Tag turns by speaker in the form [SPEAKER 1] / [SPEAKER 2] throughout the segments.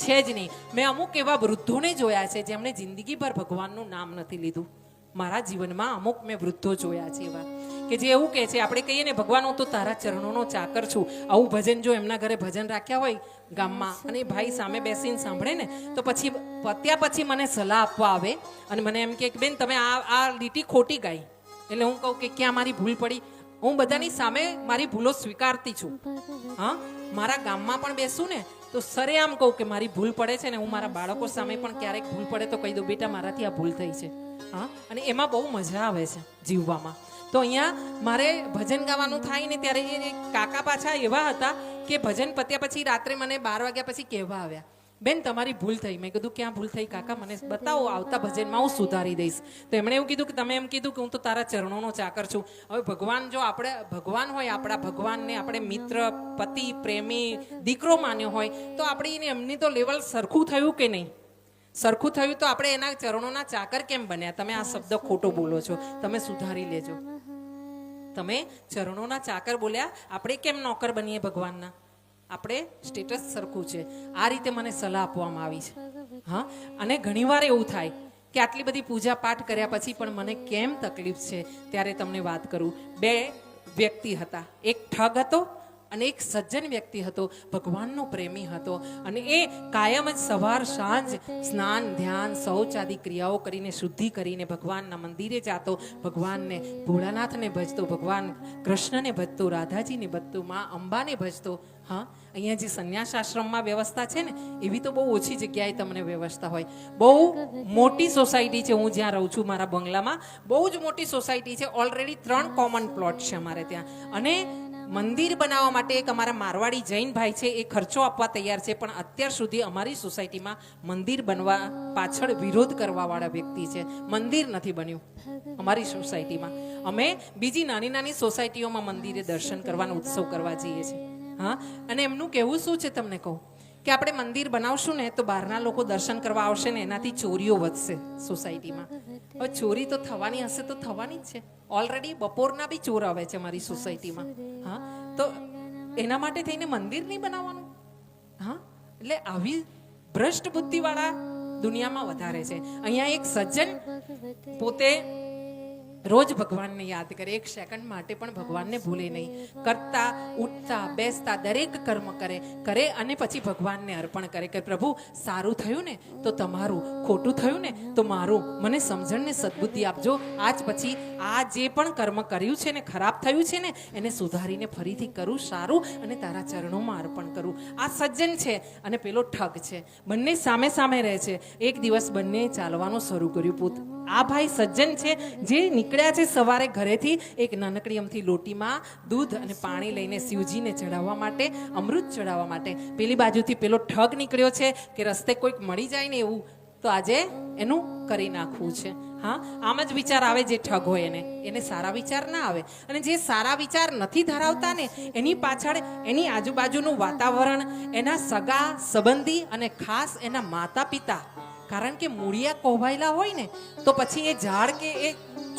[SPEAKER 1] છે જ નહીં. મેં અમુક એવા વૃદ્ધોને જોયા છે જેમણે જિંદગીભર ભગવાનનું નામ નથી લીધું. મારા જીવનમાં અમુક મેં વૃદ્ધો જોયા છે એવા. કે જે એવું કહે છે, આપણે કહીએ ને, ભગવાન, હું તો તારા ચરણોનો ચાકર છું. આવું ભજન જો એમના ઘરે ભજન રાખ્યા હોય ગામમાં અને ભાઈ સામે બેસીને સાંભળે ને, તો પછી પત્યા પછી મને સલાહ આપવા આવે અને મને એમ કે બેન, તમે આ આ લીટી ખોટી ગાઈ. એટલે હું કહું કે, ક્યાં મારી ભૂલ પડી? હું બધાની સામે મારી ભૂલો સ્વીકારતી છું. હા? મારા ગામમાં પણ બેસું ને તો સરે આમ કહું કે મારી ભૂલ પડે છે ને હું મારા બાળકો સામે પણ ક્યારેક ભૂલ પડે તો કહી દઉં, બેટા, મારાથી આ ભૂલ થઈ છે. હા? અને એમાં બહુ મજા આવે છે જીવવામાં. તો અહીંયા મારે ભજન ગાવાનું થાય ને ત્યારે એ કાકા પાછા એવા હતા કે ભજન પત્યા પછી રાત્રે મને બાર વાગ્યા પછી કહેવા આવ્યા. બેન, તમારી ભૂલ થઈ. મેં કીધું ક્યાં ભૂલ થઈ, કાકા, મને બતાવો, આવતા ભજનમાં હું સુધારી દઈશ. તો એમણે એવું કીધું કે તમે એમ કીધું કે હું તો તારા ચરણોનો ચાકર છું. હવે ભગવાન જો આપણે, ભગવાન હોય, આપણા ભગવાનને આપણે મિત્ર, પતિ, પ્રેમી, દીકરો માન્યો હોય, તો આપણે એને એમની તો લેવલ સરખું થયું કે નહીં? સરખું થયું તો આપણે એના ચરણોના ચાકર કેમ બન્યા? તમે આ શબ્દ ખોટો બોલો છો. તમે સુધારી લેજો. તમે ચરણોના ચાકર બોલ્યા, આપણે કેમ નોકર બનીએ ભગવાનના? આપણે સ્ટેટસ સરખું છે. આ રીતે મને સલાહ આપવામાં આવી છે. હા? અને ઘણીવાર એવું થાય કે આટલી બધી પૂજા પાઠ કર્યા પછી પણ મને કેમ તકલીફ છે ત્યારે તમને વાત કરું. બે વ્યક્તિ હતા. એક ઠગ હતો અને એક સજ્જન વ્યક્તિ હતો. ભગવાનનો પ્રેમી હતો. અને એ કાયમ જ સવાર સાંજ સ્નાન, ધ્યાન શૌચ આદિ ક્રિયાઓ કરીને શુદ્ધિ કરીને ભગવાનના મંદિરે જાતો. ભગવાનને ભોળાનાથને ભજતો. ભગવાન કૃષ્ણને ભજતો. રાધાજીને ભજતો. મા અંબાને ભજતો. હા, અહીંયા જે સંન્યાસ આશ્રમમાં વ્યવસ્થા છે ને, એવી તો બહુ ઓછી જગ્યાએ તમને વ્યવસ્થા હોય. બહુ મોટી સોસાયટી છે, હું જ્યાં રહું છું મારા બંગલામાં, બહુ જ મોટી સોસાયટી છે ઓલરેડી ત્રણ કોમન પ્લોટ છે અમારે ત્યાં. અને મંદિર બનાવવા માટે એક અમારા મારવાડી જૈન ભાઈ છે, એ ખર્ચો આપવા તૈયાર છે, પણ અત્યાર સુધી અમારી સોસાયટીમાં મંદિર બનવા પાછળ વિરોધ કરવાવાળા વ્યક્તિ છે. મંદિર નથી બન્યું અમારી સોસાયટીમાં. અમે બીજી નાની નાની સોસાયટીઓમાં મંદિરે દર્શન કરવાનો ઉત્સવ કરવા જઈએ છીએ. હા? અને એમનું કહેવું શું છે તમને કહું? કે આપણે મંદિર બનાવશું ને, તો બહારના લોકો દર્શન કરવા આવશે ને, એનાથી ચોરીઓ વધશે સોસાયટીમાં. હવે ચોરી તો થવાની હશે તો થવાની જ છે. ઓલરેડી બપોરના બી ચોર આવે છે મારી સોસાયટીમાં. હા? તો એના માટે થઈને મંદિર નહીં બનાવવાનું? હા? એટલે આવી ભ્રષ્ટ બુદ્ધિવાળા દુનિયામાં વધારે છે. અહીંયા એક સજ્જન પોતે રોજ ભગવાનને યાદ કરે, એક સેકન્ડ માટે પણ ભગવાનને ભૂલે નહીં. કરતા, ઉઠતા, બેસતા, દરેક કર્મ કરે કરે અને પછી ભગવાનને અર્પણ કરે કે, પ્રભુ, સારું થયું ને? તો તમારું ખોટું થયું ને? તો મારું, મને સમજણને સદબુદ્ધિ આપજો. આજ પછી આ જે પણ કર્મ કર્યું છે ને, ખરાબ થયું છે ને, એને સુધારીને ફરીથી કરું સારું અને તારા ચરણોમાં અર્પણ કરું. આ સજ્જન છે અને પેલો ઠગ છે. બંને સામે સામે રહે છે. એક દિવસ બંને ચાલવાનું શરૂ કર્યું પોત આ ભાઈ સજ્જન છે, જે નીકળ્યા છે સવારે ઘરેથી એક નાનકડી અમથી લોટીમાં દૂધ અને પાણી લઈને શિવજીને ચડાવવા માટે, અમૃત ચડાવવા માટે. પેલી બાજુથી પેલો ઠગ નીકળ્યો છે કે રસ્તે કોઈક મળી જાય ને એવું, તો આજે એનું કરી નાખવું છે. હા, આમ જ વિચાર આવે જે ઠગ હોય એને. એને સારા વિચાર ના આવે. અને જે સારા વિચાર નથી ધરાવતા ને, એની પાછળ એની આજુબાજુનું વાતાવરણ, એના સગા, સંબંધી અને ખાસ એના માતા પિતા કારણ કે મૂળિયા કોહવાયેલા હોય ને, તો પછી એ ઝાડ કે એ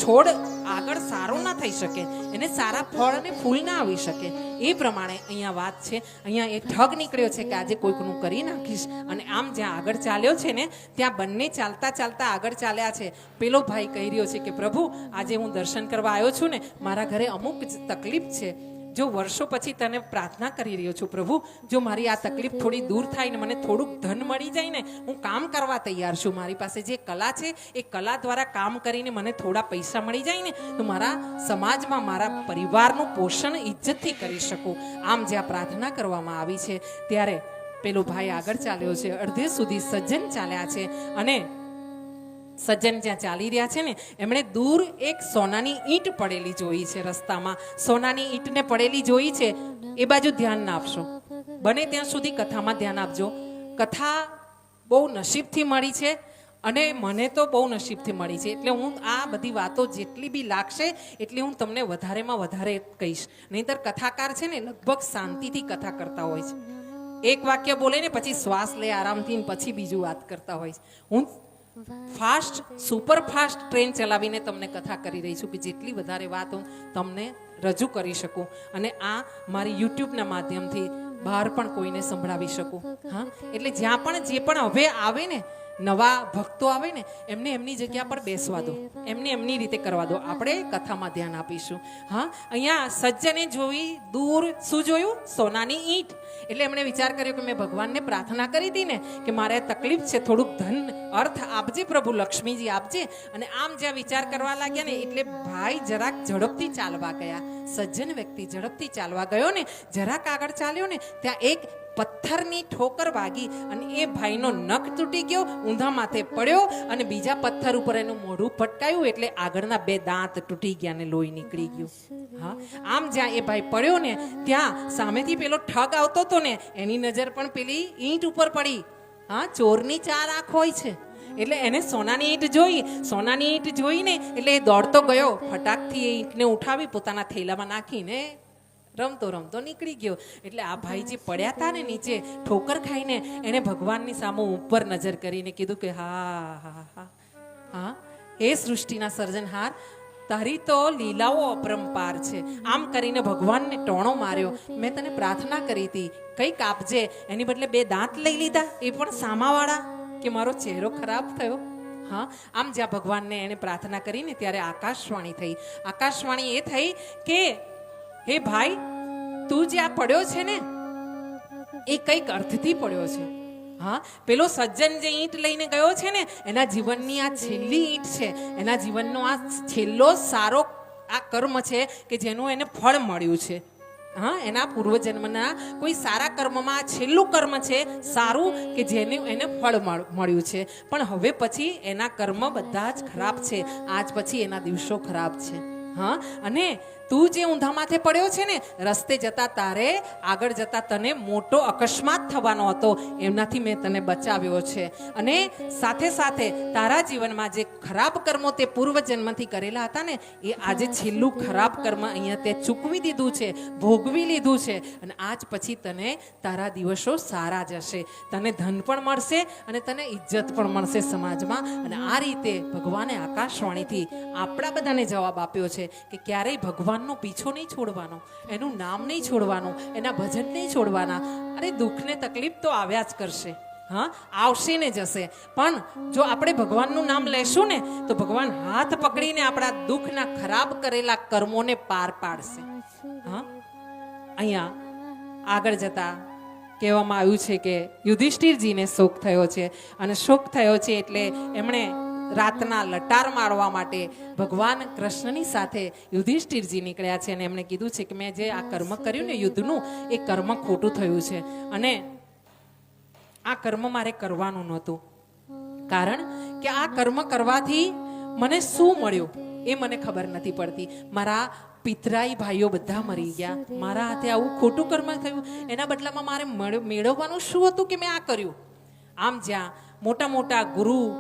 [SPEAKER 1] છોડ આગળ સારો ના થઈ શકે, એને સારા ફળ અને ફૂલ ના આવી શકે. એ પ્રમાણે અહીંયા વાત છે, અહીંયા એ ઠગ નીકળ્યો છે કે આજે કોઈકનું કરી નાખીશ અને આમ જ્યાં આગળ ચાલ્યો છે ને, ત્યાં બંને ચાલતા ચાલતા આગળ ચાલ્યા છે. પેલો ભાઈ કહી રહ્યો છે કે, પ્રભુ, આજે હું દર્શન કરવા આવ્યો છું ને, મારા ઘરે અમુક તકલીફ છે. જો વર્ષો પછી તને પ્રાર્થના કરી રહ્યો છું પ્રભુ, જો મારી આ તકલીફ થોડી દૂર થાય ને મને થોડુંક ધન મળી જાય ને, હું કામ કરવા તૈયાર છું. મારી પાસે જે કલા છે, એ કલા દ્વારા કામ કરીને મને થોડા પૈસા મળી જાય ને, તો મારા સમાજમાં, મારા પરિવારનું પોષણ ઇજ્જતથી કરી શકું. આમ જ્યાં પ્રાર્થના કરવામાં આવી છે, ત્યારે પેલો ભાઈ આગળ ચાલ્યો છે, અડધે સુધી સજ્જન ચાલ્યા છે અને સજ્જન જ્યાં ચાલી રહ્યા છે ને, એમણે દૂર એક સોનાની ઈંટ પડેલી જોઈ છે રસ્તામાં. સોનાની ઈંટને પડેલી જોઈ છે, એ બાજુ ધ્યાન ના આપશો. બને ત્યાં સુધી કથામાં ધ્યાન આપજો. કથા બહુ નસીબથી મળી છે અને મને તો બહુ નસીબથી મળી છે. એટલે હું આ બધી વાતો જેટલી બી લાગશે, એટલી હું તમને વધારેમાં વધારે કહીશ. નહીંતર કથાકાર છે ને, લગભગ શાંતિથી કથા કરતા હોય છે. એક વાક્ય બોલે ને, પછી શ્વાસ લે આરામથી પછી બીજું વાત કરતા હોય છે. હું ફાસ્ટ, સુપર ફાસ્ટ ટ્રેન ચલાવીને તમને કથા કરી રહી છું કે જેટલી વધારે વાત હું તમને રજૂ કરી શકું અને આ મારી યુટ્યુબના માધ્યમથી બહાર પણ કોઈને સંભળાવી શકું. હા? એટલે જ્યાં પણ જે પણ હવે આવે ને નવા ભક્તો આવે ને, એમને એમની જગ્યા પર બેસવા દો. એમને એમની રીતે કરવા દો. આપણે કથામાં ધ્યાન આપીશું. હા, અહીંયા સજ્જને જોઈ દૂર શું જોયું? સોનાની ઈંટ. એટલે એમણે વિચાર કર્યો કે મેં ભગવાનને પ્રાર્થના કરી હતી ને, કે મારે તકલીફ છે, થોડુંક ધન અર્થ આપજે, પ્રભુ લક્ષ્મીજી આપજે. અને આમ જ્યાં વિચાર કરવા લાગ્યા ને, એટલે ભાઈ જરાક ઝડપથી ચાલવા ગયા. સજ્જન વ્યક્તિ ઝડપથી ચાલવા ગયો ને, જરાક આગળ ચાલ્યો ને, ત્યાં એક પથ્થરની ઠોકર વાગી અને એ ભાઈનો નખ તૂટી ગયો, ઊંધા માથે પડ્યો અને બીજા પથ્થર ઉપર એનું મોઢું ફટકાયું એટલે આગળના બે દાંત તૂટી ગયા અને લોહી નીકળી ગયું. હા, આમ જ્યાં એ ભાઈ પડ્યો ને, ત્યાં સામેથી પેલો ઠગ આવતો હતો ને, એની નજર પણ પેલી ઈંટ ઉપર પડી. હા, ચોરની ચાર આંખ હોય છે. એટલે એને સોનાની ઈંટ જોઈ, સોનાની ઈંટ જોઈને એટલે એ દોડતો ગયો, ફટાકથી એ ઈંટને ઉઠાવી પોતાના થેલામાં નાખીને રમતો રમતો નીકળી ગયો. એટલે આ ભાઈ જે પડ્યા હતા ને નીચે, ઠોકર ખાઈને એણે ભગવાનની સામે ઉપર નજર કરીને કીધું કે, હા હા હા હા, હે સૃષ્ટિના સર્જનહાર, તારી તો લીલાઓ અપરંપાર છે. આમ કરીને ભગવાનને ટોણો માર્યો. મેં તને પ્રાર્થના કરી હતી, કંઈક આપજે. એની બદલે બે દાંત લઈ લીધા. એ પણ સામાવાળા કે મારો ચહેરો ખરાબ થયો? હા, આમ જ્યાં ભગવાનને એણે પ્રાર્થના કરીને ત્યારે આકાશવાણી થઈ. આકાશવાણી એ થઈ કે હે ભાઈ, તું જે આ પડ્યો છે ને, એ કંઈક અર્થથી પડ્યો છે. હા, પેલો સજ્જન જે ઈંટ લઈને ગયો છે ને, એના જીવનની આ છેલ્લી ઈંટ છે, એના જીવનનો આ છેલ્લો સારો આ કર્મ છે કે જેનું એને ફળ મળ્યું છે. હા, એના પૂર્વજન્મના કોઈ સારા કર્મમાં આ છેલ્લું કર્મ છે, સારું કે જેનું એને ફળ મળ- મળ્યું છે. પણ હવે પછી એના કર્મ બધા જ ખરાબ છે. આજ પછી એના દિવસો ખરાબ છે. હા, અને તું જે ઊંધા માથે પડ્યો છે ને, રસ્તે જતા તારે, આગળ જતા તને મોટો અકસ્માત થવાનો હતો. એમનાથી મેં તને બચાવ્યો છે. અને સાથે સાથે તારા જીવનમાં જે ખરાબ કર્મો તે પૂર્વ જન્મથી કરેલા હતા ને, એ આજે છેલ્લું ખરાબ કર્મ અહીંયા તે ચૂકવી દીધું છે, ભોગવી લીધું છે. અને આજ પછી તને તારા દિવસો સારા જશે. તને ધન પણ મળશે અને તને ઇજ્જત પણ મળશે સમાજમાં. અને આ રીતે ભગવાને આકાશવાણીથી આપણા બધાને જવાબ આપ્યો છે કે ક્યારેય ભગવાનનો પીછો નહીં છોડવાનો, એનું નામ નહીં છોડવાનું, એના ભજન નહીં છોડવાના. અરે દુઃખને તકલીફ તો આવ્યા જ કરશે. હા, આવશે ને જશે. પણ જો આપણે ભગવાનનું નામ લેશું ને, તો ભગવાન હાથ પકડીને આપણા દુઃખના ખરાબ કરેલા કર્મોને પાર પાડશે. હા? અહીંયા આગળ જતા કહેવામાં આવ્યું છે કે યુધિષ્ઠિરજીને શોક થયો છે. અને શોક થયો છે એટલે એમણે રાતના લટાર મારવા માટે ભગવાન કૃષ્ણની સાથે યુધિષ્ઠિરજી નીકળ્યા છે અને એમણે કીધું છે કે મેં જે આ કર્મ કર્યું ને યુદ્ધનું, એ કર્મ ખોટું થયું છે. અને આ કર્મ મારે કરવાનું નહોતું. કારણ કે આ કર્મ કરવાથી મને શું મળ્યું એ મને ખબર નથી પડતી. મારા પિતરાઈ ભાઈઓ બધા મરી ગયા. મારા હાથે આવું ખોટું કર્મ થયું. એના બદલામાં મારે મેળ- મેળવવાનું શું હતું કે મેં આ કર્યું? આમ જ્યાં મોટા મોટા ગુરુ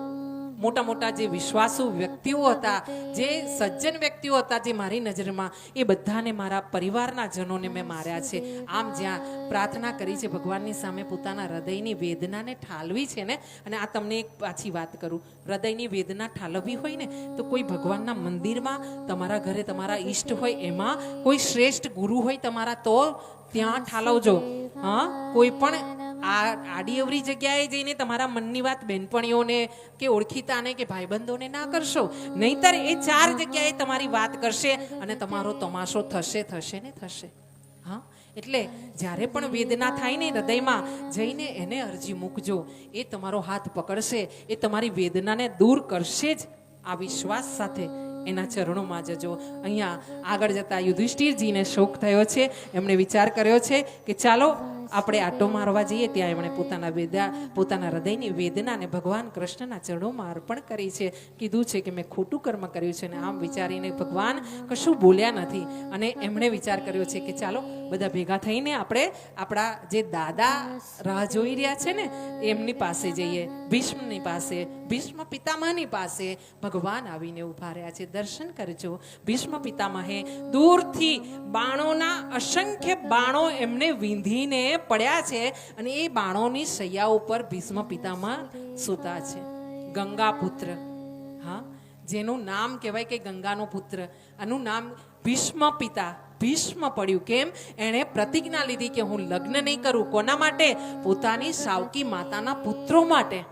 [SPEAKER 1] મોટા મોટા જે વિશ્વાસુ વ્યક્તિઓ હતા, જે સજ્જન વ્યક્તિઓ હતા જે મારી નજરમાં, એ બધાને મારા પરિવારના જનોને મેં માર્યા છે. આમ જ્યાં પ્રાર્થના કરી છે, ભગવાનની સામે પોતાના હૃદયની વેદનાને ઠાલવી છે ને, અને આ તમને એક પાછી વાત કરું, હૃદયની વેદના ઠાલવવી હોય ને, તો કોઈ ભગવાનના મંદિરમાં તમારા ઘરે તમારા ઈષ્ટ હોય, એમાં કોઈ શ્રેષ્ઠ ગુરુ હોય તમારા, તો ત્યાં ઠાલવજો. હા, કોઈ પણ આ આડી અવરી જગ્યાએ જઈને તમારા મનની વાત બેનપણીઓને કે ઓળખીતાને કે ભાઈબંધોને ના કરશો. નહીતર એ ચાર જગ્યાએ તમારી વાત કરશે અને તમારો તમાશો થશે થશે ને થશે. હા? એટલે જ્યારે પણ વેદના થાય ને હૃદયમાં, જઈને એને અરજી મૂકજો. એ તમારો હાથ પકડશે, એ તમારી વેદનાને દૂર કરશે જ. આ વિશ્વાસ સાથે એના ચરણોમાં જજો. અહીંયા આગળ જતા યુધિષ્ઠિરજીને શોક થયો છે. એમણે વિચાર કર્યો છે કે ચાલો આપણે આટો મારવા જઈએ ત્યાં એમણે પોતાના વેદા, પોતાના હૃદયની વેદનાને ભગવાન કૃષ્ણના ચરણોમાં અર્પણ કરી છે. કીધું છે કે મેં ખોટું કર્મ કર્યું છે અને આમ વિચારીને ભગવાન કશું બોલ્યા નથી. અને એમણે વિચાર કર્યો છે કે ચાલો, બધા ભેગા થઈને આપણે આપણા જે દાદા રાહ જોઈ રહ્યા છે ને, એમની પાસે જઈએ, ભીષ્મની પાસે, ભીષ્મ પિતામહની પાસે. ભગવાન આવીને ઊભા રહ્યા છે. દર્શન કરજો. ભીષ્મ પિતામહે દૂરથી બાણોના અસંખ્ય બાણો એમને વીંધીને પડ્યા છે અને એ બાણોની સૈયા ઉપર ભીષ્મ પિતામાં સૂતા છે. ગંગા પુત્ર હા? જેનું નામ કહેવાય કે ગંગાનો પુત્ર. આનું નામ ભીષ્મ પિતા. ભીષ્મ પડ્યું. કેમ? એણે પ્રતિજ્ઞા લીધી કે હું લગ્ન નહીં કરું. કોના માટે? પોતાની સાવકી માતાના પુત્રો માટે.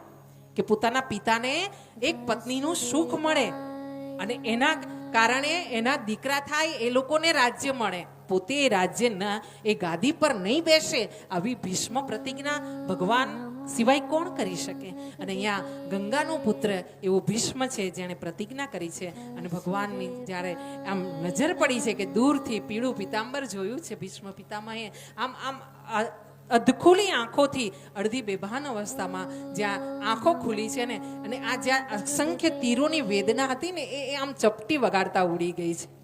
[SPEAKER 1] કે પોતાના પિતાને એક પત્નીનું સુખ મળે. અને એના કારણે એના દીકરા થાય, એ લોકોને રાજ્ય મળે. પોતે રાજ્યના એ ગાદી પર નહીં બેસે આવી ભીષ્મ પ્રતિજ્ઞા ભગવાન સિવાય કોણ કરી શકે? અને અહીંયા ગંગાનો પુત્ર એવો ભીષ્મ છે જેણે પ્રતિજ્ઞા કરી છે. અને ભગવાનની જ્યારે આમ નજર પડી છે કે દૂરથી પીળું પિતાંબર જોયું છે ભીષ્મ પિતામહે, આમ આમ અધખુલી આંખોથી અડધી બેભાન અવસ્થામાં જ્યાં આંખો ખુલી છે ને, અને આ જ્યાં અસંખ્ય તીરોની વેદના હતી ને, એ આમ ચપટી વગાડતા ઉડી ગઈ છે.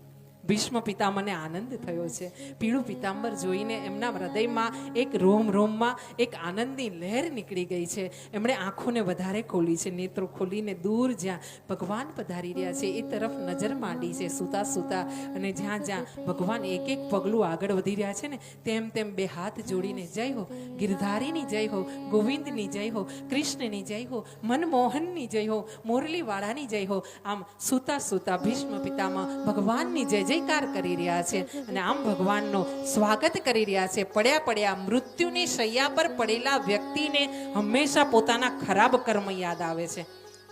[SPEAKER 1] ભીષ્મ પિતામને આનંદ થયો છે. પીળું પિતાંબર જોઈને એમના હૃદયમાં એક રોમ રોમમાં એક આનંદની લહેર નીકળી ગઈ છે. એમણે આંખોને વધારે ખોલી છે, નેત્રો ખોલીને દૂર જ્યાં ભગવાન પધારી રહ્યા છે, એ તરફ નજર માંડી છે, સૂતા સૂતા. અને જ્યાં જ્યાં ભગવાન એક એક પગલું આગળ વધી રહ્યા છે ને, તેમ તેમ બે હાથ જોડીને જય હો, ગિરધારીની જય હો, ગોવિંદની જય હો, કૃષ્ણની જય હો, મનમોહનની જય હો, મોરલીવાળાની જય હો. આમ સૂતા સૂતા ભીષ્મ પિતામાં ભગવાનની જય જય જયકાર કરી રહ્યા છે અને આમ ભગવાનનું સ્વાગત કરી રહ્યા છે. પડ્યા પડ્યા મૃત્યુની શૈયા પર પડેલા વ્યક્તિને હંમેશા પોતાના ખરાબ કર્મ યાદ આવે છે.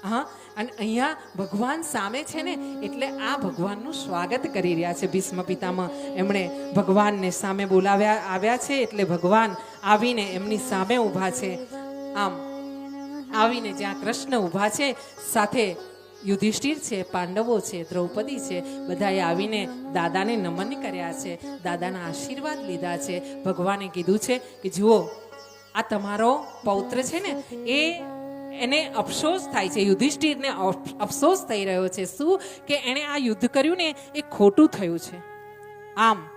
[SPEAKER 1] હા, અને અહીંયા ભગવાન સામે છે ને, એટલે આ ભગવાનનું સ્વાગત કરી રહ્યા છે ભીષ્મ પિતામાં. એમણે ભગવાનને સામે બોલાવ્યા, આવ્યા છે એટલે ભગવાન આવીને એમની સામે ઊભા છે. આમ, આવીને જ્યાં કૃષ્ણ ઊભા છે, સાથે યુધિષ્ઠિર છે, પાંડવો છે, દ્રૌપદી છે, બધાએ આવીને દાદાને નમન કર્યા છે, દાદાના આશીર્વાદ લીધા છે. ભગવાને કીધું છે કે, જુઓ, આ તમારો પૌત્ર છે ને, એ એને અફસોસ થાય છે, યુધિષ્ઠિરને અફસોસ થઈ રહ્યો છે. શું? કે એણે આ યુદ્ધ કર્યું ને, એ ખોટું થયું છે. આમ,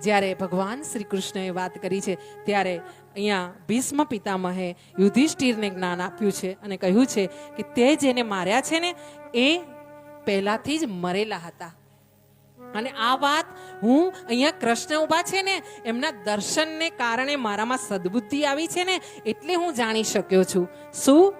[SPEAKER 1] જ્યારે ભગવાન શ્રી કૃષ્ણએ વાત કરી છે, ત્યારે અહીંયા ભીષ્મ પિતામહે યુધિષ્ઠિરને જ્ઞાન આપ્યું છે અને કહ્યું છે કે તે જેને માર્યા છે ને, એ પહેલાથી જ મરેલા હતા. અને આ વાત હું અહીંયા કૃષ્ણ ઊભા છે ને, એમના દર્શનને કારણે મારામાં સદબુદ્ધિ આવી છે ને, એટલે હું જાણી શક્યો છું. શું?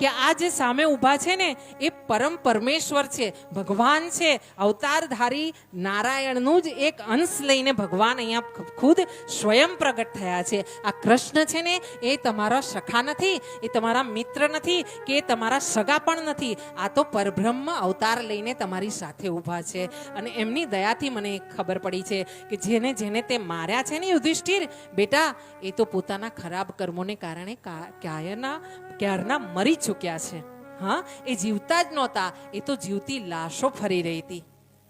[SPEAKER 1] કે આ જે સામે ઊભા છે ને, એ પરમ પરમેશ્વર છે, ભગવાન છે, અવતારધારી નારાયણનું જ એક અંશ લઈને ભગવાન અહીંયા ખુદ સ્વયં પ્રગટ થયા છે. આ કૃષ્ણ છે ને, એ તમારા સખા નથી, એ તમારા મિત્ર નથી, કે એ તમારા સગા પણ નથી. આ તો પરબ્રહ્મ અવતાર લઈને તમારી સાથે ઊભા છે. અને એમની દયાથી મને ખબર પડી છે કે જેને જેને તે માર્યા છે ને યુધિષ્ઠિર, બેટા, એ તો પોતાના ખરાબ કર્મોને કારણે કા- ક્યારના મરી ચૂક્યા છે. હા, એ જીવતા જ નહોતા, એ તો જીવતી લાશો ફરી રહી હતી.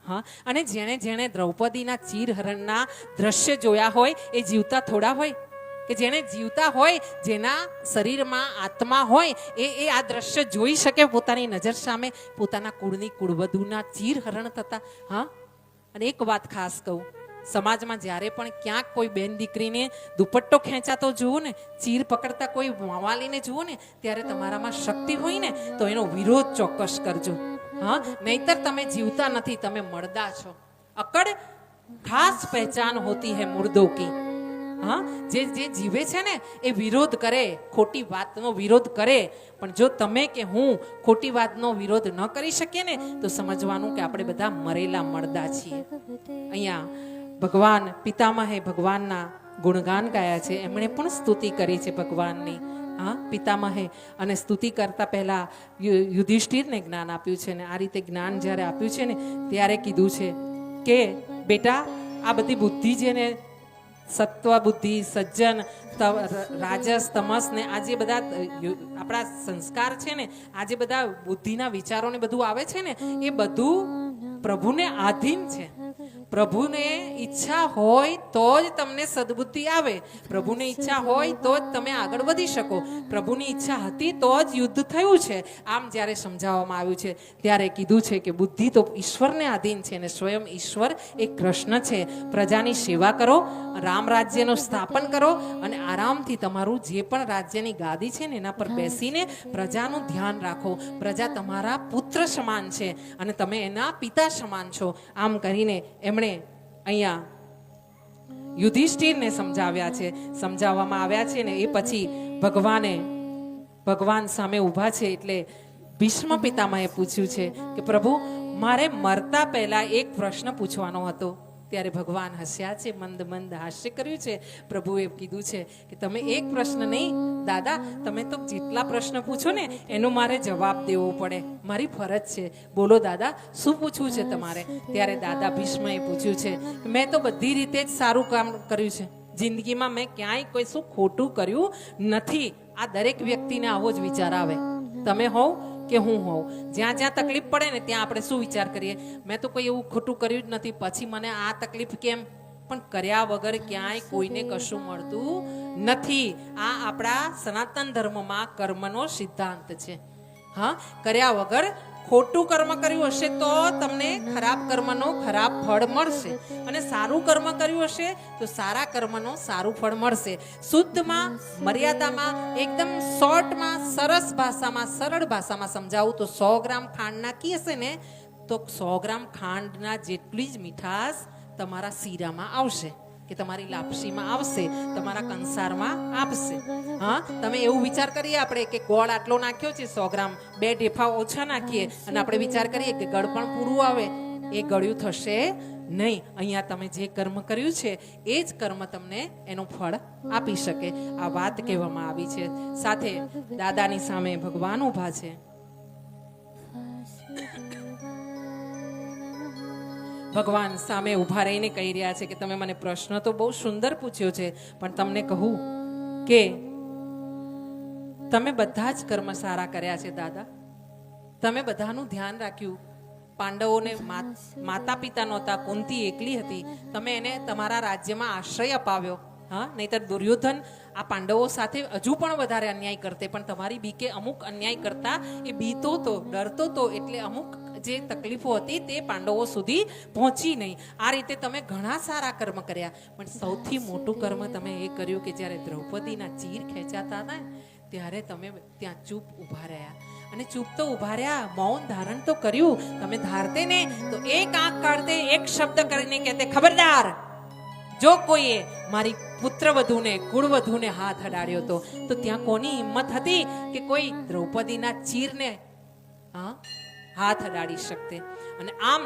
[SPEAKER 1] હા, અને જેણે જેણે દ્રૌપદીના ચીરહરણના દ્રશ્ય જોયા હોય, એ જીવતા થોડા હોય. કે જેણે જીવતા હોય, જેના શરીરમાં આત્મા હોય, એ એ આ દ્રશ્ય જોઈ શકે પોતાની નજર સામે. પોતાના કુળની કુળવધુના ચીરહરણ થતા. હા, અને એક વાત ખાસ કહું. સમાજમાં જ્યારે પણ ક્યાંક કોઈ બેન દીકરીને દુપટ્ટો ખેંચાતો જુઓ ને, ચીર પકડતા કોઈ માવાલીને જુઓ ને, ત્યારે તમારામાં શક્તિ હોય ને, તો એનો વિરોધ ચોક્કસ કરજો. હા, નહીતર તમે જીવતા નથી, તમે મળદા છો. અકડ ખાસ પહેચાન હોતી હૈ મુર્દો કી. હા, જે જે જીવે છે ને, એ વિરોધ કરે, ખોટી વાતનો વિરોધ કરે. પણ જો તમે કે હું ખોટી વાતનો વિરોધ ન કરી શકીએ ને, તો સમજવાનું કે આપણે બધા મરેલા, મળદા છીએ. અહીંયા ભગવાન પિતામહે ભગવાનના ગુણગાન ગાયા છે. એમણે પણ સ્તુતિ કરી છે ભગવાનની. હા, પિતામહે. અને સ્તુતિ કરતા પહેલા યુધિષ્ઠિરને જ્ઞાન આપ્યું છે ને આ રીતે જ્ઞાન જ્યારે આપ્યું છે ને ત્યારે કીધું છે કે, બેટા, આ બધી બુદ્ધિ જેને સત્વ બુદ્ધિ સજ્જન રાજસ, તમસ ને આ જે બધા આપણા સંસ્કાર છે ને, આ જે બધા બુદ્ધિના વિચારો ને બધું આવે છે ને, એ બધું પ્રભુને આધીન છે. પ્રભુને ઈચ્છા હોય તો જ તમને સદબુદ્ધિ આવે. પ્રભુને ઈચ્છા હોય તો જ તમે આગળ વધી શકો. પ્રભુની ઈચ્છા હતી તો જ યુદ્ધ થયું છે. આમ જ્યારે સમજાવવામાં આવ્યું છે ત્યારે કીધું છે કે બુદ્ધિ તો ઈશ્વરને આધીન છે અને સ્વયં ઈશ્વર એ કૃષ્ણ છે. પ્રજાની સેવા કરો રામ રાજ્યનું સ્થાપન કરો અને આરામથી તમારું જે પણ રાજ્યની ગાદી છે ને એના પર બેસીને પ્રજાનું ધ્યાન રાખો. પ્રજા તમારા પુત્ર સમાન છે અને તમે એના પિતા સમાન છો. આમ કરીને એમણે અહીંયા યુધિષ્ઠિરને સમજાવ્યા છે, સમજાવવામાં આવ્યા છે ને એ પછી ભગવાને, ભગવાન સામે ઊભા છે એટલે ભીષ્મ પિતામહે પૂછ્યું છે કે પ્રભુ, મારે મરતા પહેલા એક પ્રશ્ન પૂછવાનો હતો. ત્યારે ભગવાન હસ્યા છે, મંદ મંદ હાસ્ય કર્યું છે. પ્રભુએ કીધું છે કે તમે એક પ્રશ્ન નહીં, દાદા, તમે તો જેટલા પ્રશ્ન પૂછો ને, એનો મારે જવાબ દેવો પડે. મારી ફરજ છે. બોલો, દાદા, શું પૂછવું છે તમારે? ત્યારે દાદા ભીષ્મએ પૂછ્યું છે મેં તો બધી રીતે જ સારું કામ કર્યું છે. જિંદગીમાં મેં ક્યાંય કોઈ શું ખોટું કર્યું નથી. આ દરેક વ્યક્તિને આવો જ વિચાર આવે. તમે હોવ કે હું હોઉં? જ્યાં જ્યાં તકલીફ પડે ને ત્યાં આપણે શું વિચાર કરીએ? મેં તો કોઈ એવું ખોટું કર્યું જ નથી. પછી મને આ તકલીફ કેમ? પણ કર્યા વગર ક્યાંય કોઈને કશું મળતું નથી. આ આપણા સનાતન ધર્મમાં કર્મનો સિદ્ધાંત છે. હા? કર્યા વગર ખોટું કર્મ કર્યું હશે તો તમને ખરાબ કર્મનો ખરાબ ફળ મળશે. અને સારું કર્મ કર્યું હશે તો સારા કર્મનો સારું ફળ મળશે. શુદ્ધમાં, મર્યાદામાં, એકદમ શોર્ટમાં, સરસ ભાષામાં, સરળ ભાષામાં સમજાવું તો સો ગ્રામ ખાંડ નાખી હશે ને, તો સો ગ્રામ ખાંડના જેટલી જ મીઠાશ તમારા શીરામાં આવશે. કે તમારી લાપસીમાં આવશે, તમારા કંસારમાં આપશે. હા, તમે એવું વિચાર કરીએ આપણે કે ગોળ આટલો નાખ્યો છે, સો ગ્રામ, બે ઢેફા ઓછા નાખીએ અને આપણે વિચાર કરીએ કે ગળ પણ પૂરું આવે. એ ગળ્યું થશે નહીં. અહીંયા તમે જે કર્મ કર્યું છે, એ જ કર્મ તમને એનું ફળ આપી શકે. આ વાત કહેવામાં આવી છે. સાથે દાદાની સામે ભગવાન ઊભા છે. ભગવાન સામે ઊભા રહીને કહી રહ્યા છે કે તમે મને પ્રશ્ન તો બહુ સુંદર પૂછ્યો છે, પણ તમને કહું કે તમે બધા જ કર્મ સારા કર્યા છે, દાદા. તમે બધાનું ધ્યાન રાખ્યું. પાંડવોને માતા પિતા નહોતા, કુંતી એકલી હતી. તમે એને તમારા રાજ્યમાં આશ્રય અપાવ્યો. હા, નહીતર દુર્યોધન આ પાંડવો સાથે હજુ પણ વધારે અન્યાય કરતે, પણ તમારી બીકે અમુક અન્યાય કરતા એ બીતો તો, ડરતો તો એટલે અમુક જે તકલીફો હતી તે પાંડવો સુધી પહોંચી નહીં. આ રીતે તમે ઘણા સારા કર્મ કર્યા, પણ સૌથી મોટું કર્મ તમે એ કર્યું કે જ્યારે દ્રૌપદીના ચીર ખેંચાતા હતા ત્યારે તમે ત્યાં ચૂપ ઊભા રહ્યા. અને ચૂપ તો ઊભા રહ્યા, મૌન ધારણ તો કર્યું, તમે ધારતે ને, તો એક આંખ કાઢતે, એક શબ્દ કરીને કહેતે, ખબરદાર જો કોઈએ મારી પુત્રવધુને, કુળવધુને હાથ અડાડ્યો હતો તો ત્યાં કોની હિંમત હતી કે કોઈ દ્રૌપદીના ચીરને હાથ અડાડી શકતે? અને આમ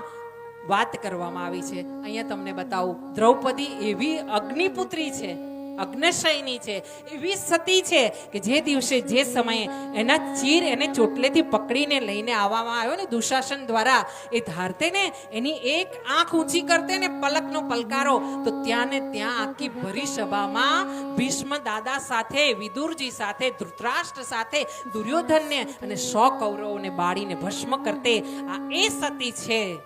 [SPEAKER 1] વાત કરવામાં આવી છે. અહીંયા તમને બતાવું, દ્રૌપદી એવી અગ્નિપુત્રી છે અગ્નશયની છે. એવી સતી છે કે જે દિવસે, જે સમયે એના ચીર એને ચોટલેથી પકડીને લઈને આવવામાં આવ્યો ને દુશાસન દ્વારા, એ ધારતે ને એની એક આંખ ઊંચી કરતે ને પલકનો પલકારો, તો ત્યાં ને ત્યાં આખી ભરી સભામાં ભીષ્મ દાદા સાથે, વિદુરજી સાથે, ધૃતરાષ્ટ્ર સાથે, દુર્યોધનને અને સો કૌરવોને બાળીને ભસ્મ કરતે. આ એ સતી છે.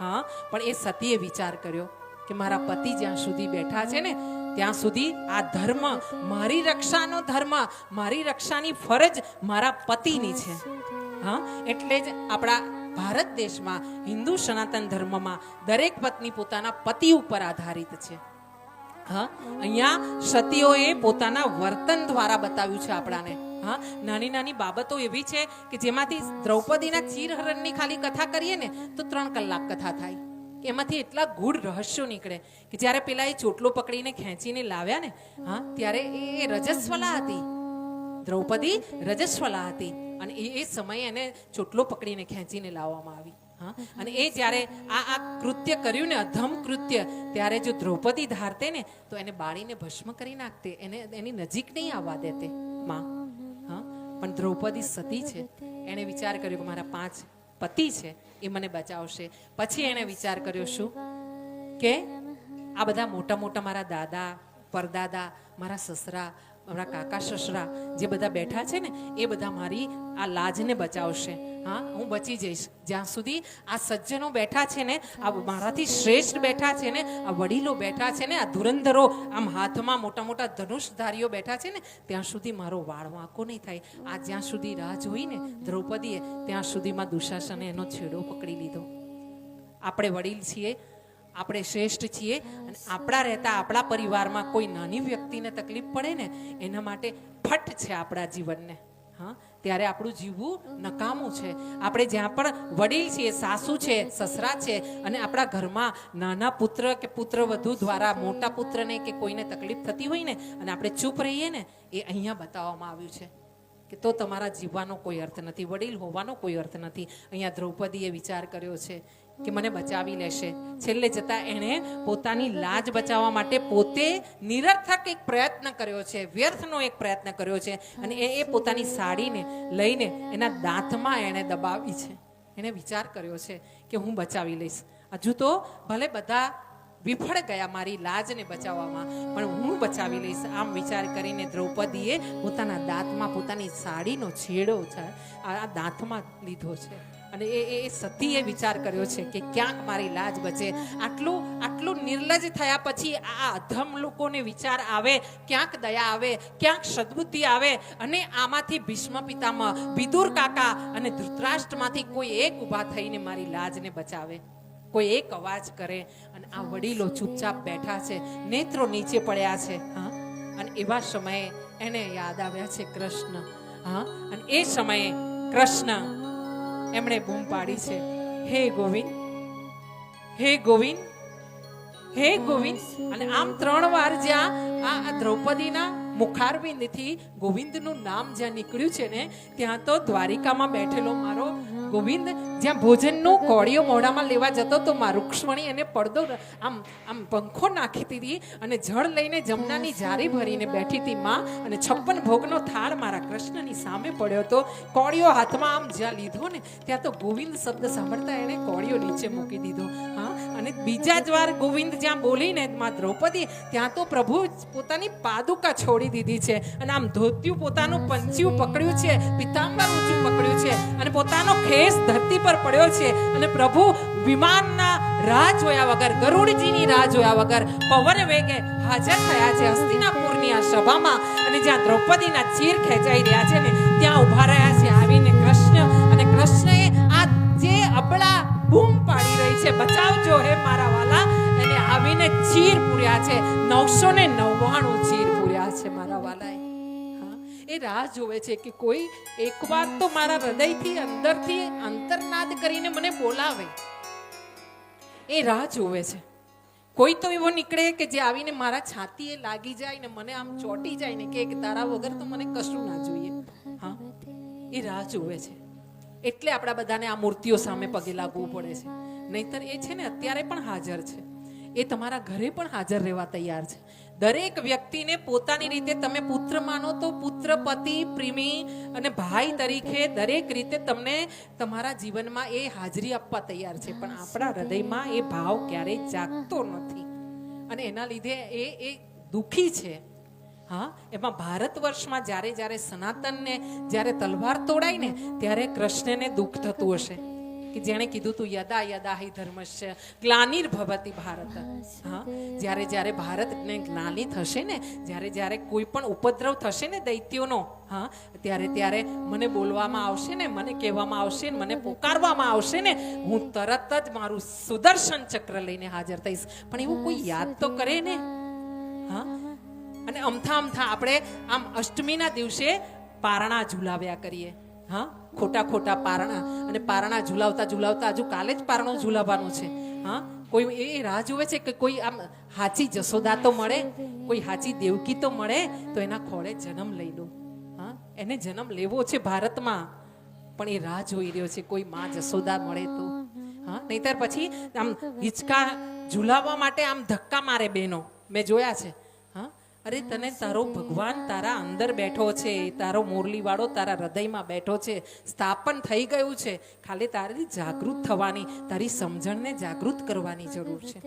[SPEAKER 1] હા, પણ એ સતીએ વિચાર કર્યો કે મારા પતિ જ્યાં સુધી બેઠા છે ને ત્યાં સુધી આ ધર્મ, મારી રક્ષાનો ધર્મ, મારી રક્ષાની ફરજ મારા પતિની છે. હા? એટલે જ આપણા ભારત દેશમાં, હિન્દુ સનાતન ધર્મમાં દરેક પત્ની પોતાના પતિ ઉપર આધારિત છે. હા? અહીંયા સતીઓએ પોતાના વર્તન દ્વારા બતાવ્યું છે આપણાને. હા? નાની નાની બાબતો એવી છે કે જેમાંથી દ્રૌપદીના ચીરહરણની ખાલી કથા કરીએ ને, તો ત્રણ કલાક કથા થાય. કે એમાંથી એટલા ગૂઢ રહસ્યો નીકળે કે જ્યારે પેલા એ ચોટલો પકડીને ખેંચીને લાવ્યા ને, હા, ત્યારે એ રજસ્વલા હતી. દ્રૌપદી રજસ્વલા હતી અને એ એ સમયે એને ચોટલો પકડીને ખેંચીને લાવવામાં આવી, હા. અને એ જ્યારે આ આ કૃત્ય કર્યું ને, અધમ કૃત્ય, ત્યારે જો દ્રૌપદી ધારતે ને, તો એને બાળીને ભસ્મ કરી નાખતે, એને, એની નજીક નહીં આવવા દેતે, માં, હા. પણ દ્રૌપદી સતી છે. એણે વિચાર કર્યો કે મારા પાંચ પતિ છે એ મને બચાવશે. પછી એણે વિચાર કર્યો, શું? કે આ બધા મોટા મોટા મારા દાદા, પરદાદા, મારા સસરા, મારા કાકા સસરા જે બધા બેઠા છે ને, એ બધા મારી આ લાજને બચાવશે. હા હું બચી જઈશ. જ્યાં સુધી આ સજ્જનો બેઠા છે ને આ મારાથી શ્રેષ્ઠ બેઠા છે ને આ વડીલો બેઠા છે ને આ ધુરંધરો આમ હાથમાં મોટા મોટા ધનુષધારીઓ બેઠા છે ને ત્યાં સુધી મારો વાળ વાંકો નહીં થાય. આ જ્યાં સુધી રાહ જોઈ ને દ્રૌપદીએ ત્યાં સુધીમાં દુશાસને એનો છેડો પકડી લીધો. આપણે વડીલ છીએ આપણે શ્રેષ્ઠ છીએ અને આપણા રહેતા આપણા પરિવારમાં કોઈ નાની વ્યક્તિને તકલીફ પડે ને એના માટે ફટ છે આપણા જીવનને. હા ત્યારે આપણું જીવવું નકામું છે. આપણે જ્યાં પણ વડીલ છીએ, સાસુ છે, સસરા છે અને આપણા ઘરમાં નાના પુત્ર કે પુત્ર વધુ દ્વારા મોટા પુત્રને કે કોઈને તકલીફ થતી હોય ને અને આપણે ચૂપ રહીએ ને, એ અહીંયા બતાવવામાં આવ્યું છે. કે તો તમારા જીવવાનો કોઈ અર્થ નથી, વડીલ હોવાનો કોઈ અર્થ નથી. અહીંયા દ્રૌપદીએ વિચાર કર્યો છે કે મને બચાવી લેશે. છેલ્લે જતા એણે પોતાની લાજ બચાવવા માટે પોતે નિરર્થક એક પ્રયત્ન કર્યો છે, વ્યર્થનો એક પ્રયત્ન કર્યો છે અને એ એ પોતાની સાડીને લઈને એના દાંતમાં એણે દબાવી છે. એણે વિચાર કર્યો છે કે હું બચાવી લઈશ. હજુ તો ભલે બધા વિફળ ગયા મારી લાજને બચાવવામાં. પણ હું બચાવી લઈશ. આમ વિચાર કરીને દ્રૌપદીએ પોતાના દાંતમાં પોતાની સાડીનો છેડો છે આ દાંતમાં લીધો છે. અને એ એ સતીએ વિચાર કર્યો છે કે ક્યાંક મારી લાજ બચે. આટલું આટલું નિર્લજ થયા પછી આ અધમ લોકોને વિચાર આવે. ક્યાંક દયા આવે, ક્યાંક સદબુદ્ધિ આવે. અને આમાંથી ભીષ્મ પિતામાં વિદુર કાકા અને ધૃતરાષ્ટ્રમાંથી કોઈ એક ઊભા થઈને મારી લાજને બચાવે. કોઈ એક અવાજ કરે અને આ વડીલો ચૂપચાપ બેઠા છે, નેત્રો નીચે પડ્યા છે, હા? અને એવા સમયે એને યાદ આવ્યા છે કૃષ્ણ, હા? અને એ સમયે કૃષ્ણ એમણે બૂમ પાડી છે, હે ગોવિંદ હે ગોવિંદ હે ગોવિંદ. અને આમ ત્રણ વાર જ્યાં આ દ્રૌપદીના મુખારવિંદથી ગોવિંદનું નામ જ્યાં નીકળ્યું છે ને, ત્યાં તો દ્વારિકામાં બેઠેલો મારો ગોવિંદ જ્યાં ભોજનનું કોળીઓ મોઢામાં લેવા જતો તો માં રૂક્ષ્મણી એને પડદો આમ આમ પંખો નાખી દીધી અને જળ લઈને જમનાની જારી ભરીને બેઠી હતી માં અને છપ્પન ભોગનો થાળ મારા કૃષ્ણની સામે પડ્યો હતો. કોળીઓ હાથમાં આમ જ્યાં લીધો ને ત્યાં તો ગોવિંદ શબ્દ સાંભળતા એણે કોળીઓ નીચે મૂકી દીધો. હા અને બીજા જ વાર ગોવિંદ જ્યાં બોલીને માં દ્રૌપદી ત્યાં તો પ્રભુ પોતાની પાદુકા છોડી દીધી છે અને આમ ધોત્યું પોતાનું પંચ્યું પકડ્યું છે પિતાંબર ઊંચું પકડ્યું છે અને પોતાનો ખેસ ધરતી પર પડ્યો છે અને પ્રભુ વિમાનના રાહ જોયા વગર, ગરુડજીની રાહ જોયા વગર પવન વેગે હાજર થયા છે હસ્તિનાપુરની આ સભામાં. અને જ્યાં દ્રૌપદીના ચીર ખેંચાઈ રહ્યા છે ને, ત્યાં ઊભા રહ્યા છે આવીને કૃષ્ણ. અને કૃષ્ણએ આ જે અબળા બૂમ પાડી રહી છે, બચાવજો હે મારા વાલા. એને આવીને ચીર પૂર્યા છે. નવસો ને નવ્વાણું ચીર પૂર્યા છે એ રાહ જોવે છે કે કોઈ એકવાર તો મારા હૃદયથી અંદરથી અંતરનાદ કરીને મને બોલાવે. એ રાહ જોવે છે. કોઈ તો એવો નીકળે કે જે આવીને મારા છાતીએ લાગી જાય ને મને આમ ચોટી જાય ને કે તારા વગર તો મને કશું ના જોઈએ. હા, એ રાહ જોવે છે. એટલે આપણા બધાને આ મૂર્તિઓ સામે પગે લાગવું પડે છે. નહીતર એ છે ને અત્યારે પણ હાજર છે. એ તમારા ઘરે પણ હાજર રહેવા તૈયાર છે. દરેક વ્યક્તિને પોતાની રીતે તમે પુત્ર માનો તો પુત્ર પતિ પ્રેમી અને ભાઈ તરીકે દરેક રીતે તમને તમારા જીવનમાં એ હાજરી આપવા તૈયાર છે. પણ આપણા હૃદયમાં એ ભાવ ક્યારેય જાગતો નથી. અને એના લીધે એ એ દુખી છે. હા એમાં ભારત વર્ષમાં જ્યારે જ્યારે સનાતનને જ્યારે તલવાર તોડાય ને ત્યારે કૃષ્ણને દુઃખ થતું હશે. કે જેણે કીધું તું, યદા યદા હિ ધર્મશ્ય ગ્લાનિર ભવતી ભારત. હા, જ્યારે જ્યારે ભારતને જ્ઞાનિ થશે ને, જ્યારે જ્યારે કોઈ પણ ઉપદ્રવ થશે ને દૈત્યોનો, હા, ત્યારે ત્યારે મને બોલવામાં આવશે ને, મને કહેવામાં આવશે ને, મને પોકારવામાં આવશે ને, હું તરત જ મારું સુદર્શન ચક્ર લઈને હાજર થઈશ. પણ એવું કોઈ યાદ તો કરે ને? હા? અને અમથા અમથા આપણે આમ અષ્ટમીના દિવસે પારણા ઝુલાવ્યા કરીએ. હા? ખોટા ખોટા પારણા અને પારણા ઝુલાવતા ઝુલાવતા હજુ કાલે જ પારણું ઝુલાવવાનું છે. હા? કોઈ એ રાહ જોવે છે કે કોઈ આમ હાચી જસોદા તો મળે, કોઈ હાચી દેવકી તો મળે, તો એના ખોળે જન્મ લઈ લો. હા? એને જન્મ લેવો છે ભારતમાં, પણ એ રાહ જોઈ રહ્યો છે કોઈ માં જસોદા મળે તો. હા? નહીતર પછી આમ હિંચકા ઝુલાવવા માટે આમ ધક્કા મારે બહેનો. મેં જોયા છે. અરે તને તારો ભગવાન તારા અંદર બેઠો છે, તારો મુરલીવાળો તારા હૃદયમાં બેઠો છે, સ્થાપન થઈ ગયું છે. ખાલી તારી જાગૃત થવાની, તારી સમજણને જાગૃત કરવાની જરૂર છે.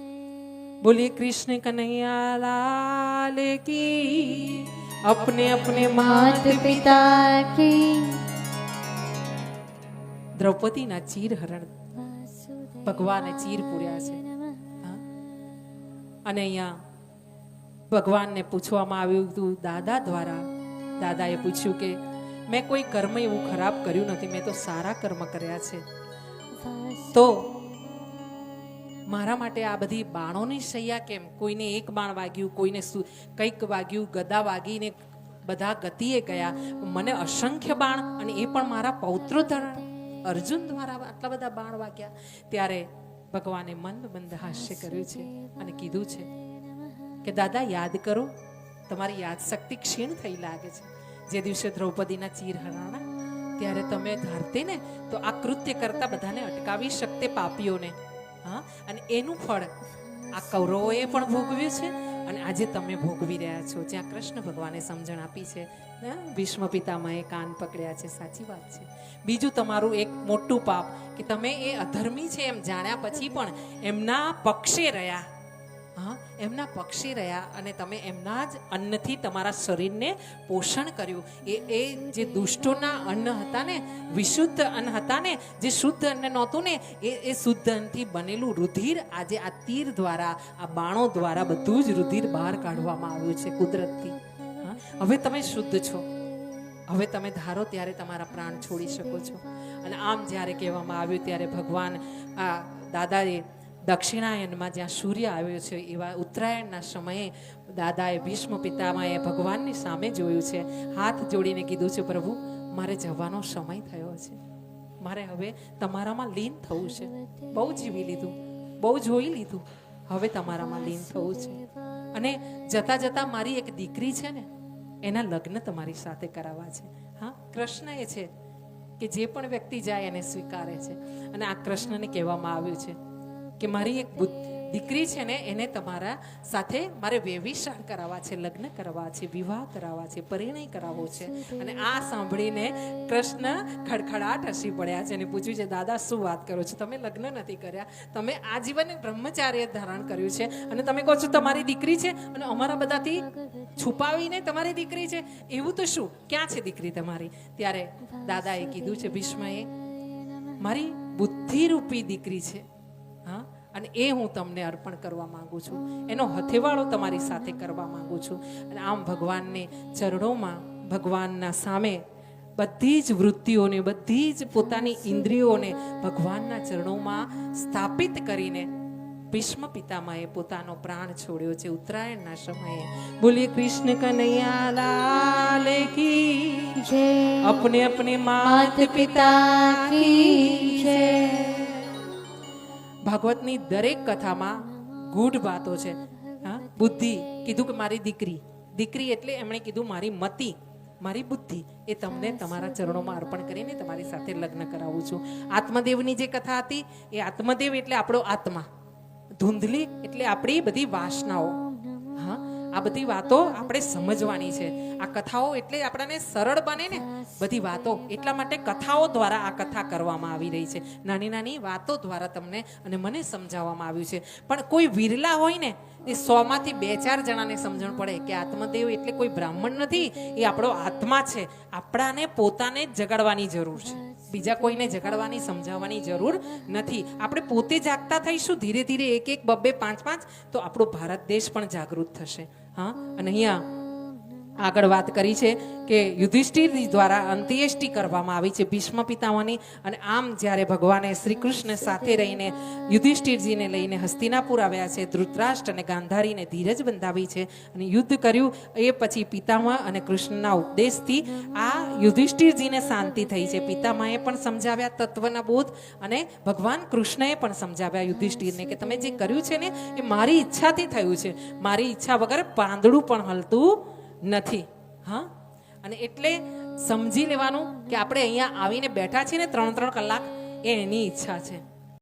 [SPEAKER 1] બોલીએ, કૃષ્ણ કનૈયા લાલ કી, અપને અપને માત
[SPEAKER 2] પિતા કી.
[SPEAKER 1] દ્રૌપદીના ચીર હરણ, ભગવાને ચીર પૂર્યા છે. અને અહીંયા ભગવાનને પૂછવામાં આવ્યું હતું દાદા દ્વારા? દાદાએ પૂછ્યું કે, મેં કોઈ કર્મ એવું ખરાબ કર્યું નથી, મેં તો સારા કર્મ કર્યા છે. તો મારા માટે આ બધી બાણોની સૈયા કેમ? કોઈને એક બાણ વાગ્યું, કોઈને કંઈક વાગ્યું, ગદા વાગીને બધા ગતિએ ગયા. મને અસંખ્ય બાણ અને એ પણ મારા પૌત્ર ધરણ અર્જુન દ્વારા આટલા બધા બાણ વાગ્યા. ત્યારે ભગવાને મંદ મંદ હાસ્ય કર્યું છે અને કીધું છે કે દાદા, યાદ કરો, તમારી યાદ શક્તિ ક્ષીણ થઈ લાગે છે. જે દિવસે દ્રૌપદીના ચીર હરાણા, ત્યારે તમે ધારતે ને, તો આ કૃત્ય કરતા બધાને અટકાવી શકતે પાપીઓને. હા, અને એનું ફળ આ કૌરવોએ પણ ભોગવ્યું છે, અને આજે તમે ભોગવી રહ્યા છો જ્યાં કૃષ્ણ ભગવાને સમજણ આપી છે. ભીષ્મ પિતામાએ કાન પકડ્યા છે, સાચી વાત છે. બીજું તમારું એક મોટું પાપ, કે તમે એ અધર્મી છે એમ જાણ્યા પછી પણ એમના પક્ષે રહ્યા. હા, એમના પક્ષી રહ્યા અને તમે એમના જ અન્નથી તમારા શરીરને પોષણ કર્યું. એ એ જે દુષ્ટોના અન્ન હતા ને, વિશુદ્ધ અન્ન હતા ને, જે શુદ્ધ અન્ન નહોતું ને, એ એ શુદ્ધ અન્નથી બનેલું રુધિર આજે આ તીર દ્વારા, આ બાણો દ્વારા બધું જ રુધિર બહાર કાઢવામાં આવ્યું છે કુદરતથી. હા, હવે તમે શુદ્ધ છો. હવે તમે ધારો ત્યારે તમારા પ્રાણ છોડી શકો છો. અને આમ જ્યારે કહેવામાં આવ્યું ત્યારે ભગવાન આ દાદાએ દક્ષિણાયનમાં જ્યાં સૂર્ય આવ્યો છે, એવા ઉત્તરાયણના સમયે દાદાએ ભીષ્મ પિતામાએ ભગવાનની સામે જોયું છે. હાથ જોડીને કીધું છે, પ્રભુ, મારે જવાનો સમય થયો છે. મારે હવે તમારામાં લીન થવું છે. બહુ જીવી લીધું, બહુ જોઈ લીધું. હવે તમારામાં લીન થવું છે. અને જતા જતા મારી એક દીકરી છે ને, એના લગ્ન તમારી સાથે કરાવવા છે. હા, કૃષ્ણ એ છે કે જે પણ વ્યક્તિ જાય એને સ્વીકારે છે. અને આ કૃષ્ણને કહેવામાં આવ્યું છે કે મારી એક દીકરી છે ને, એને તમારા સાથે મારે વેવિશાળ કરાવવા છે, લગ્ન કરાવવા છે, વિવાહ કરાવવા છે, પરિણય કરાવવો છે. અને આ સાંભળીને કૃષ્ણ ખડખડાટ હસી પડ્યા છે અને પૂછ્યું છે, દાદા, શું વાત કરો છો? તમે લગ્ન નથી કર્યા. તમે આજીવન બ્રહ્મચાર્ય ધારણ કર્યું છે અને તમે કહો છો તમારી દીકરી છે અને અમારા બધાથી છુપાવીને તમારી દીકરી છે. એવું તો શું? ક્યાં છે દીકરી તમારી? ત્યારે દાદાએ કીધું છે, ભીષ્મએ, મારી બુદ્ધિરૂપી દીકરી છે. અને એ હું તમને અર્પણ કરવા માંગુ છું. એનો હથેવાળો તમારી સાથે કરવા માગું છું. અને આમ ભગવાનને ચરણોમાં ભગવાનના સામે બધી જ વૃત્તિઓને બધી જ પોતાની ઇન્દ્રિયોને ભગવાનના ચરણોમાં સ્થાપિત કરીને ભીષ્મ પિતામાએ પોતાનો પ્રાણ છોડ્યો છે ઉત્તરાયણના સમયે. બોલીએ કૃષ્ણ કનૈયા લાલ કી જય. અપને અપને
[SPEAKER 2] માત પિતા કી જય.
[SPEAKER 1] ભાગવતની દરેક કથામાં ગૂઢ વાતો છે. હા, બુદ્ધિ કીધું કે મારી દીકરી. દીકરી એટલે એમણે કીધું મારી મતિ, મારી બુદ્ધિ. એ તમને તમારા ચરણોમાં અર્પણ કરીને તમારી સાથે લગ્ન કરાવું છું. આત્મદેવની જે કથા હતી, એ આત્મદેવ એટલે આપણો આત્મા. ધૂંધલી એટલે આપણી બધી વાસનાઓ. આ બધી વાતો આપણે સમજવાની છે. આ કથાઓ એટલે આપણાને સરળ બને ને બધી વાતો. એટલા માટે કથાઓ દ્વારા આ કથા કરવામાં આવી રહી છે. નાની નાની વાતો દ્વારા તમને અને મને સમજાવવામાં આવ્યું છે. પણ કોઈ વિરલા હોય ને, એ સોમાંથી બે ચાર જણાને સમજણ પડે કે આત્મદેવ એટલે કોઈ બ્રાહ્મણ નથી, એ આપણો આત્મા છે. આપણાને પોતાને જ જગાડવાની જરૂર છે. બીજા કોઈને જગાડવાની, સમજાવવાની જરૂર નથી. આપણે પોતે જાગતા થઈશું, ધીરે ધીરે એક એક બબ્બે પાંચ પાંચ, તો આપણો ભારત દેશ પણ જાગૃત થશે. હા? અને અહીંયા આગળ વાત કરી છે કે યુધિષ્ઠિર દ્વારા અંત્યેષ્ટિ કરવામાં આવી છે ભીષ્મ પિતામહની અને આમ જ્યારે ભગવાને શ્રી કૃષ્ણ સાથે રહીને યુધિષ્ઠિરજીને લઈને હસ્તિનાપુર આવ્યા છે, ધૃતરાષ્ટ્ર અને ગાંધારીને ધીરજ બંધાવી છે અને યુદ્ધ કર્યું, એ પછી પિતામહ અને કૃષ્ણના ઉપદેશથી આ યુધિષ્ઠિરજીને શાંતિ થઈ છે. પિતામહે પણ સમજાવ્યા તત્વના બોધ અને ભગવાન કૃષ્ણએ પણ સમજાવ્યા યુધિષ્ઠિરને કે તમે જે કર્યું છે ને, એ મારી ઈચ્છાથી થયું છે. મારી ઈચ્છા વગર પાંદડું પણ હલતું નથી. હા? અને એટલે સમજી લેવાનું કે આપણે અહીંયા આવીને બેઠા છીએ ને ત્રણ ત્રણ કલાક એ એની ઈચ્છા છે.